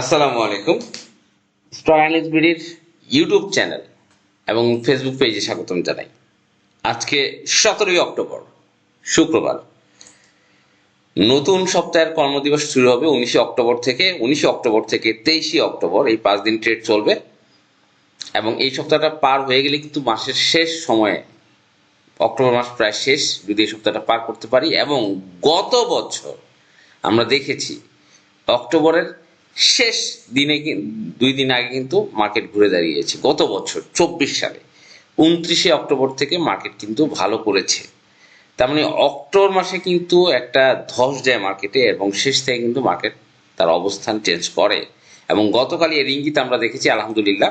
আসসালামু আলাইকুম। অ্যানালিস্ট বিডির ইউটিউব চ্যানেল এবং ফেসবুক পেজে স্বাগতম জানাই। আজকে সতেরোই অক্টোবর, শুক্রবার। নতুন সপ্তাহের কর্মদিবস শুরু হবে উনিশে অক্টোবর থেকে। উনিশে অক্টোবর থেকে তেইশে অক্টোবর এই পাঁচ দিন ট্রেড চলবে। এবং এই সপ্তাহটা পার হয়ে গেলে কিন্তু মাসের শেষ সময়ে, অক্টোবর মাস প্রায় শেষ, যদি এই সপ্তাহটা পার করতে পারি। এবং গত বছর আমরা দেখেছি, অক্টোবরের শেষ দিনে দুই দিন আগে কিন্তু মার্কেট ঘুরে দাঁড়িয়েছে। গত বছর, চব্বিশ সালে। উনত্রিশে অক্টোবর থেকে মার্কেট কিন্তু ভালো করেছে। তার মানে অক্টোবর মাসে কিন্তু একটা ধস যায় মার্কেটে এবং শেষ থেকে কিন্তু মার্কেট তার অবস্থান চেঞ্জ করে। এবং গতকাল এর ইঙ্গিত আমরা দেখেছি, আলহামদুলিল্লাহ।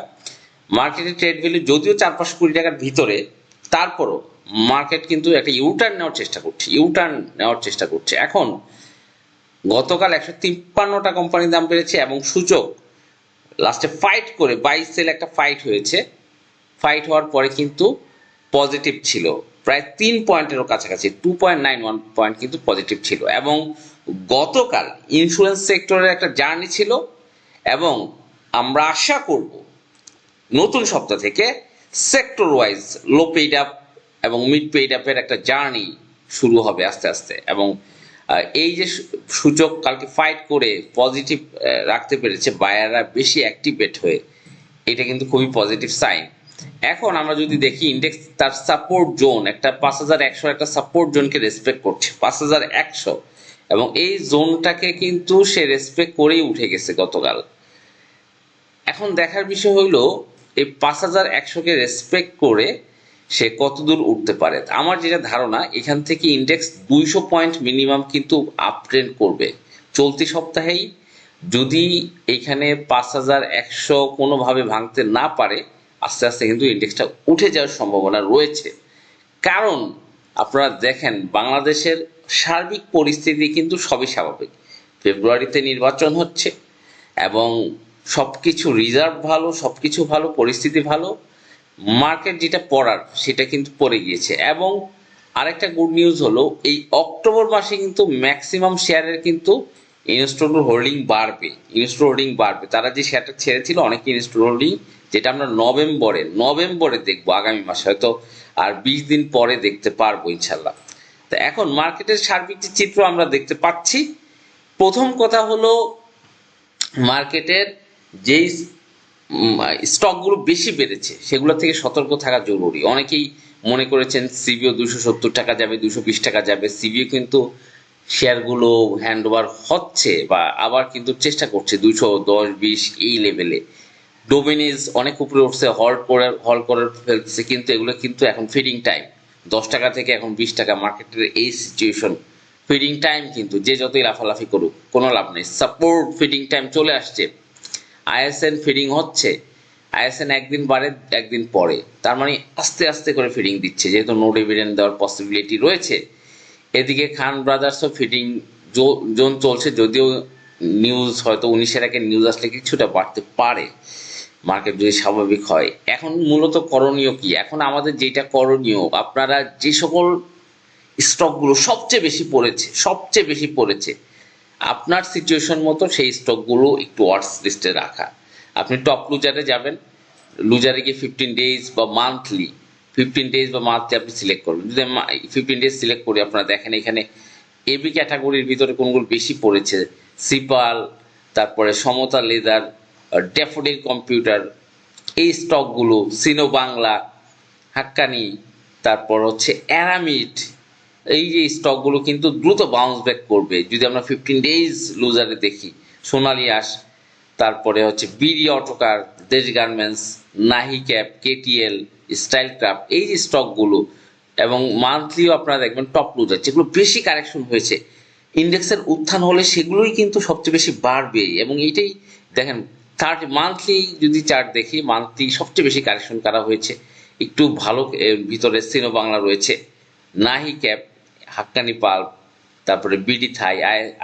মার্কেটের ট্রেড ভ্যালু যদিও চার পাঁচশো কোটি টাকার ভিতরে, তারপরও মার্কেট কিন্তু একটা ইউটার্ন নেওয়ার চেষ্টা করছে ইউটার্ন নেওয়ার চেষ্টা করছে। এখন গতকাল একশো তিপ্পান্নটা কোম্পানির দাম বেড়েছে এবং সূচক লাস্টে ফাইট করে বাইশ সেল একটা ফাইট হয়েছে। ফাইট হওয়ার পরে কিন্তু পজিটিভ ছিল। প্রায় তিন পয়েন্টেরও কাছাকাছি two point nine one point কিন্তু পজিটিভ ছিল। এবং গতকাল ইন্স্যুরেন্স সেক্টরের একটা জার্নি ছিল এবং আমরা আশা করব নতুন সপ্তাহ থেকে sector wise low paid up এবং মিড পেইড আপের একটা জার্নি শুরু হবে আস্তে আস্তে। এবং এই যে সূচক কালকে ফাইট করে পজিটিভ রাখতে পেরেছে বায়াররা বেশি অ্যাক্টিভেট হয়ে, এটা কিন্তু খুবই পজিটিভ সাইন এখন আমরা যদি দেখি ইন্ডেক্স তার সাপোর্ট জোন একটা পাঁচ হাজার একশো একটা সাপোর্ট জোনকে রেসপেক্ট করছে, পাঁচ হাজার একশো। এবং এই জোনটাকে কিন্তু সে রেসপেক্ট করেই উঠে গেছে গতকাল। এখন দেখার বিষয় হইল, এই পাঁচ হাজার একশোকে রেসপেক্ট করে সে কতদূর উঠতে পারে? আমার যেটা ধারণা, এখান থেকে ইন্ডেক্স দুইশো পয়েন্ট মিনিমাম কিন্তু আপ ট্রেন্ড করবে। চলতি সপ্তাহেই যদি এখানে পাঁচ হাজার একশো কোনোভাবে ভাঙতে না পারে, আস্তে আস্তে কিন্তু ইন্ডেক্সটা উঠে যাওয়ার সম্ভাবনা রয়েছে। কারণ, আপনারা দেখেন, বাংলাদেশের সার্বিক পরিস্থিতি কিন্তু সবই স্বাভাবিক। ফেব্রুয়ারিতে নির্বাচন হচ্ছে এবং সবকিছু রিজার্ভ ভালো, সবকিছু ভালো, পরিস্থিতি ভালো। মার্কেট যেটা পড়ার, সেটা কিন্তু পড়ে গিয়েছে। এবং আরেকটা গুড নিউজ হলো, এই অক্টোবর মাসে কিন্তু ম্যাক্সিমাম শেয়ারের কিন্তু ইনস্টল হোল্ডিং বাড়বে। ইনস্টল হোল্ডিং বাড়বে। তারা যে শেয়ারটা ছেড়েছিল, অনেক ইনস্টল হোল্ডিং যেটা আমরা নভেম্বরে নভেম্বরে দেখব, আগামী মাসে। হয়তো আর বিশ দিন পরে দেখতে পারব ইনশাল্লাহ তো এখন মার্কেটের সার্বিক যে চিত্র আমরা দেখতে পাচ্ছি, প্রথম কথা হলো মার্কেটের যেই স্টকগুলো বেশি বেড়েছে, সেগুলো থেকে সতর্ক থাকা জরুরি। অনেকেই মনে করেছেন সিবিও দুশো সত্তর টাকা যাবে দুশো বিশ টাকা যাবে। সিবিও কিন্তু শেয়ারগুলো হ্যান্ড ওভার হচ্ছে বা আবার কিন্তু চেষ্টা করছে দুশো দশ বিশ এই লেভেলে ডোমিনিজ অনেক উপরে উঠছে হল করে হল করে ফেলতেছে, কিন্তু এগুলো কিন্তু এখন ফিডিং টাইম দশ টাকা থেকে এখন বিশ টাকা মার্কেটের এই সিচুয়েশন ফিডিং টাইম কিন্তু যে যতই লাফালাফি করুক, কোনো লাভ নেই। সাপোর্ট ফিডিং টাইম চলে আসছে। আইএসএন ফিডিং হচ্ছে, আইএসএন একদিন বাড়ে, একদিন পরে তার মানে আস্তে আস্তে করে ফিডিং দিচ্ছে, যেহেতু নো ডিভিডেন্ড দেওয়ার পসিবিলিটি রয়েছে। এদিকে খান ব্রাদার্সও ফিডিং জোন চলছে, যদিও নিউজ হয়তো উনিশের আগে নিউজ আসলে কিছুটা বাড়তে পারে মার্কেট যদি স্বাভাবিক হয়। এখন মূলত করণীয় কি? এখন আমাদের যেটা করণীয়, আপনারা যে সকল স্টকগুলো সবচেয়ে বেশি পড়েছে, সবচেয়ে বেশি পড়েছে আপনার সিচুয়েশন মতো সেই স্টকগুলো একটু ওয়ার্স লিস্টে রাখা। আপনি টপ লুজারে যাবেন লুজারে গিয়ে ফিফটিন ডেজ বা মান্থলি ফিফটিন ডেজ বা মান্থলি আপনি সিলেক্ট করবেন। যদি ফিফটিন ডেজ সিলেক্ট করি, আপনারা দেখেন এখানে এবি ক্যাটাগরির ভিতরে কোনগুলো বেশি পড়েছে? সিপাল তারপরে সমতা লেদার ড্যাফোডিল কম্পিউটার এই স্টকগুলো সিনো বাংলা হাক্কানি তারপর হচ্ছে অ্যারামিড এই যে স্টকগুলো কিন্তু দ্রুত বাউন্স ব্যাক করবে। যদি আমরা ফিফটিন ডেজ লুজারে দেখি, সোনালি আস তারপরে হচ্ছে বিডি অটোকার দেশ গার্মেন্টস নাহি ক্যাপ কেটিএল স্টাইল ক্রাফট এই যে স্টকগুলো এবং মান্থলিও আপনারা দেখবেন টপ লুজার যেগুলো বেশি কারেকশন হয়েছে ইন্ডেক্সের উত্থান হলে সেগুলোই কিন্তু সবচেয়ে বেশি বাড়বে। এবং এইটাই দেখেন থার্ড মান্থলি যদি চার্ট দেখি মান্থলি সবচেয়ে বেশি কারেকশন করা হয়েছে? একটু ভালো ভিতরে সিনো বাংলা রয়েছে নাহি ক্যাপ হাক্কানি পাল্প তারপরে বিডি থাই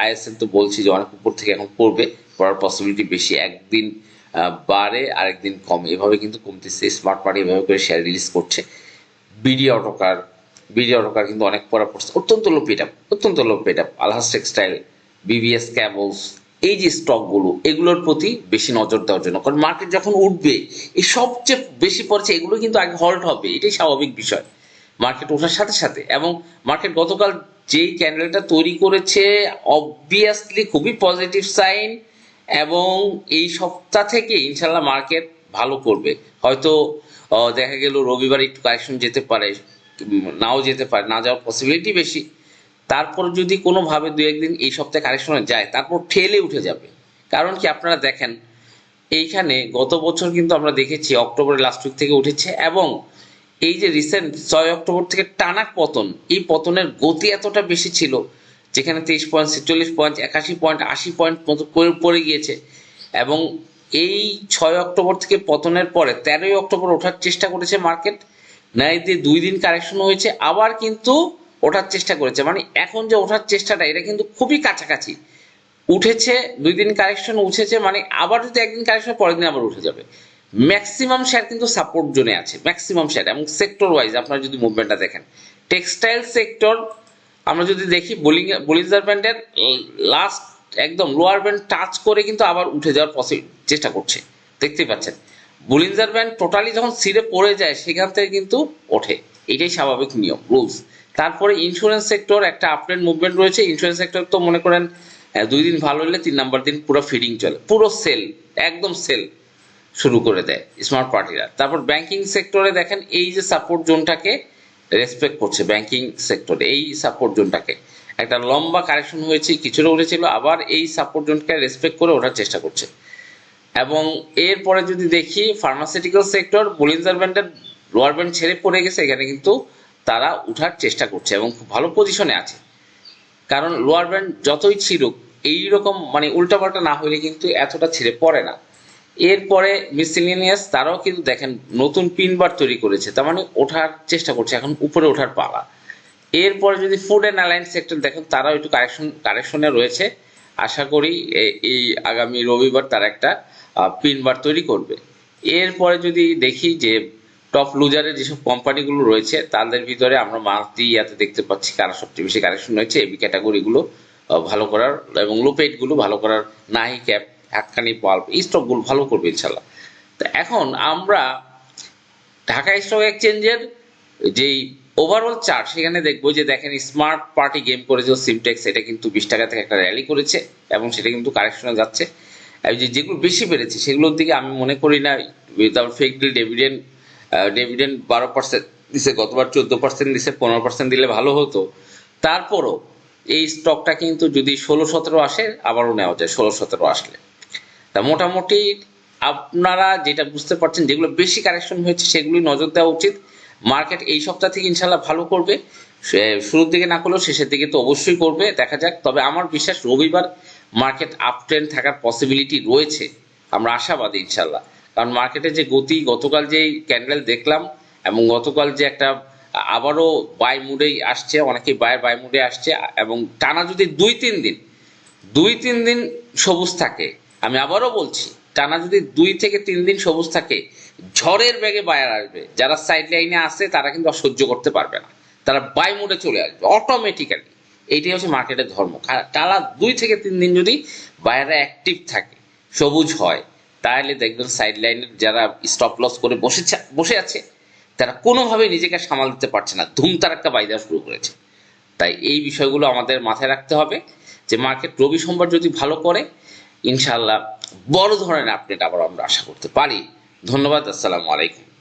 আইএসএল তো বলছি যে অনেক উপর থেকে এখন পড়বে, পড়ার পসিবিলিটি বেশি। একদিন বাড়ে, আরেকদিন কমে। এভাবে কিন্তু কমতেছে স্মার্ট পার্টি এভাবে করে শেয়ার রিলিজ করছে। বিডি অটোকার বিডি অটোকার কিন্তু অনেক পড়া পড়ছে। অত্যন্ত লো পেট অত্যন্ত low paid up Alhaj textile, BBS, cables, এই যে স্টকগুলো, এগুলোর প্রতি বেশি নজর দেওয়ার জন্য। কারণ মার্কেট যখন উঠবে, এই সবচেয়ে বেশি পড়ছে, এগুলো কিন্তু আগে হল্ট হবে। এটাই স্বাভাবিক বিষয়। মার্কেট ওঠার সাথে সাথে এবং মার্কেট গতকাল যেই ক্যান্ডেলটা তৈরি করেছে অবভিয়াসলি খুবই পজিটিভ সাইন এবং এই সপ্তাহ থেকে ইনশাল্লাহ মার্কেট ভালো করবে। হয়তো দেখা গেল রবিবার একটু কারেকশন যেতে পারে, নাও যেতে পারে, না যাওয়ার পসিবিলিটি বেশি। তারপর যদি কোনোভাবে দু একদিন এই সপ্তাহে কারেকশনে যায়, তারপর ঠেলে উঠে যাবে। কারণ কি আপনারা দেখেন, এইখানে গত বছর কিন্তু আমরা দেখেছি, অক্টোবরের লাস্ট উইক থেকে উঠেছে এবং এই যে রিসেন্ট ছয় অক্টোবর থেকে টানা পতন, এই পতনের গতি এতটা বেশি ছিল, যেখানে তেইশ পয়েন্ট ছেচল্লিশ পয়েন্ট একাশি পয়েন্ট আশি পয়েন্ট মতো পড়ে- গিয়েছে। এবং এই ছয় অক্টোবর থেকে পতনের পরে তেরোই অক্টোবর ওঠার চেষ্টা করেছে মার্কেট ন্যায় দিয়ে দুই দিন কারেকশন হয়েছে, আবার কিন্তু ওঠার চেষ্টা করেছে। মানে এখন যে ওঠার চেষ্টাটা, এটা কিন্তু খুবই কাছাকাছি। উঠেছে, দুই দিন কারেকশন উঠেছে মানে আবার যদি একদিন কারেকশন পরের দিন আবার উঠে যাবে। ম্যাক্সিমাম শেয়ার কিন্তু সাপোর্ট জোনে আছে ম্যাক্সিমাম শেয়ার এবং সেক্টর ওয়াইজ আপনারা যদি মুভমেন্টটা দেখেন টেক্সটাইল সেক্টর আমরা যদি দেখি বোলিং বলিজার ব্যান্ডের লাস্ট একদম লোয়ার ব্যান্ড টাচ করে কিন্তু আবার উঠে যাওয়ার পসি চেষ্টা করছে। দেখতেই পাচ্ছেন। বুলিঞ্জার ব্যান্ড টোটালি যখন সিরে পড়ে যায়, সেখান থেকে কিন্তু ওঠে। এটাই স্বাভাবিক নিয়ম রুলস তারপরে ইন্স্যুরেন্স সেক্টর একটা আপডেট মুভমেন্ট রয়েছে। ইন্স্যুরেন্স সেক্টর তো মনে করেন দুই দিন ভালো হলে তিন নাম্বার দিন পুরো ফিডিং চলে। পুরো সেল একদম সেল শুরু করে দেয় স্মার্ট পার্টিরা তারপর ব্যাংকিং সেক্টরে দেখেন এই যে সাপোর্ট জোনটাকে রেসপেক্ট করছে ব্যাংকিং সেক্টরে এই সাপোর্ট জোনটাকে। একটা লম্বা কারেকশন হয়েছে, কিছুটা উঠেছিল, আবার এই সাপোর্ট জোনকে রেসপেক্ট করে ওঠার চেষ্টা করছে। এবং এরপরে যদি দেখি ফার্মাসিউটিক্যাল সেক্টর বলিঞ্জার ব্যান্ডের লোয়ার ব্যান্ড ছেড়ে পড়ে গেছে, এখানে কিন্তু তারা উঠার চেষ্টা করছে এবং খুব ভালো পজিশনে আছে। কারণ লোয়ার ব্যান্ড যতই ছিল এইরকম মানে উল্টাপাল্টা না হলে কিন্তু এতটা ছেড়ে পড়ে না। এরপরে মিসিলিনিয়াস তারাও কিন্তু দেখেন নতুন পিন বার তৈরি করেছে। তার মানে ওঠার চেষ্টা করছে, এখন উপরে ওঠার পালা। এরপরে যদি ফুড অ্যান্ড অ্যালায়েন্স সেক্টর দেখেন, তারাও একটু কারেকশন কারেকশনে রয়েছে। আশা করি এই আগামী রবিবার তারা একটা পিন বার তৈরি করবে। এরপরে যদি দেখি যে টপ লুজারের যেসব কোম্পানিগুলো রয়েছে, তাদের ভিতরে আমরা মাল্টি ইয়াতে দেখতে পাচ্ছি কারা সবচেয়ে বেশি কারেকশন হয়েছে। এবি ক্যাটাগরিগুলো ভালো করার এবং লোপেটগুলো ভালো করার নাহি ক্যাপ হাক্কানি পাল্প এই স্টকগুলো ভালো করবে ইনশাল্লাহ। তো এখন আমরা ঢাকা স্টক এক্সচেঞ্জের যেই ওভারঅল চার্ট সেখানে দেখব যে দেখেন স্মার্ট পার্টি গেম করেছে সিমটেক্স এটা কিন্তু বিশ টাকা থেকে একটা র্যালি করেছে এবং সেটা কিন্তু কারেকশনে যাচ্ছে। যে যেগুলো বেশি বেড়েছে, সেগুলোর দিকে আমি মনে করি না without fake deal dividend dividend বারো পার্সেন্ট দিছে, গতবার চোদ্দ পার্সেন্ট দিছে, পনেরো পার্সেন্ট দিলে ভালো হতো। তারপরও এই স্টকটা কিন্তু যদি ষোলো সতেরো আসে, আবারও নেওয়া যায়, ষোলো সতেরো আসলে। তা মোটামুটি আপনারা যেটা বুঝতে পারছেন, যেগুলো বেশি কারেকশন হয়েছে সেগুলোই নজর দেওয়া উচিত। মার্কেট এই সপ্তাহ থেকে ইনশাল্লাহ ভালো করবে। শুরুর দিকে না করলেও শেষের দিকে তো অবশ্যই করবে, দেখা যাক। তবে আমার বিশ্বাস রবিবার মার্কেট আপ ট্রেন্ড থাকার পসিবিলিটি রয়েছে। আমরা আশাবাদী ইনশাল্লাহ কারণ মার্কেটে যে গতি, গতকাল যে ক্যান্ডেল দেখলাম এবং গতকাল যে একটা আবারও বাই মুডেই আসছে অনেকেই বাই বাই মুডে আসছে এবং টানা যদি দুই, তিন দিন, দুই, তিন দিন সবুজ থাকে আমি আবারও বলছি, টানা যদি দুই থেকে তিন দিন সবুজ থাকে, ঝড়ের বেগে বায়ার আসবে। যারা সাইড লাইনে আসে তারা কিন্তু সহ্য করতে পারবে না। তারা বাই মোডে চলে আসবে অটোমেটিক্যালি এইটাই হচ্ছে মার্কেটের ধর্ম। টানা দুই থেকে তিন দিন যদি বায়াররা অ্যাক্টিভ থাকে, সবুজ হয়, তাহলে দেখবেন সাইড লাইনের যারা স্টপ লস করে বসে বসে আছে, তারা কোনোভাবে নিজেকে সামাল দিতে পারছে না ধুম তার একটা বাই শুরু করেছে। তাই এই বিষয়গুলো আমাদের মাথায় রাখতে হবে, যে মার্কেট রবি সোমবার যদি ভালো করে ইনশাআল্লাহ বড় ধরনের আপডেট আবার আমরা আশা করতে পারি। ধন্যবাদ আসসালামু আলাইকুম।